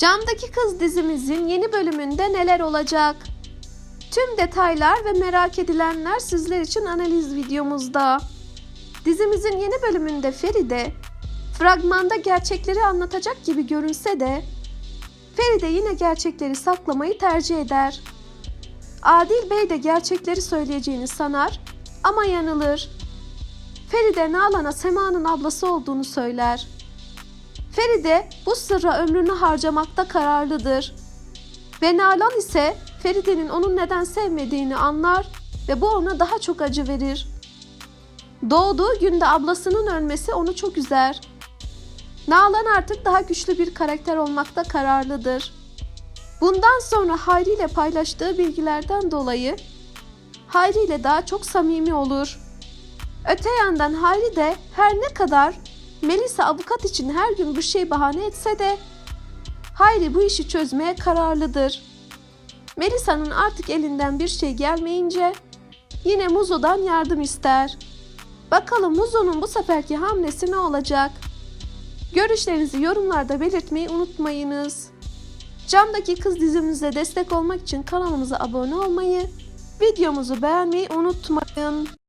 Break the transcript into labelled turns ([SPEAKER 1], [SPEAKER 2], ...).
[SPEAKER 1] Camdaki Kız dizimizin yeni bölümünde neler olacak? Tüm detaylar ve merak edilenler sizler için analiz videomuzda. Dizimizin yeni bölümünde Feride, fragmanda gerçekleri anlatacak gibi görünse de, Feride yine gerçekleri saklamayı tercih eder. Adil Bey de gerçekleri söyleyeceğini sanar ama yanılır. Feride Nalan'a Sema'nın ablası olduğunu söyler. Feride bu sırra ömrünü harcamakta kararlıdır. Ve Nalan ise Feride'nin onu neden sevmediğini anlar ve bu ona daha çok acı verir. Doğduğu günde ablasının ölmesi onu çok üzer. Nalan artık daha güçlü bir karakter olmakta kararlıdır. Bundan sonra Hayri ile paylaştığı bilgilerden dolayı Hayri ile daha çok samimi olur. Öte yandan Hayri de her ne kadar Melisa avukat için her gün bir şey bahane etse de Hayri bu işi çözmeye kararlıdır. Melisa'nın artık elinden bir şey gelmeyince yine Muzo'dan yardım ister. Bakalım Muzo'nun bu seferki hamlesi ne olacak? Görüşlerinizi yorumlarda belirtmeyi unutmayınız. Camdaki Kız dizimize destek olmak için kanalımıza abone olmayı, videomuzu beğenmeyi unutmayın.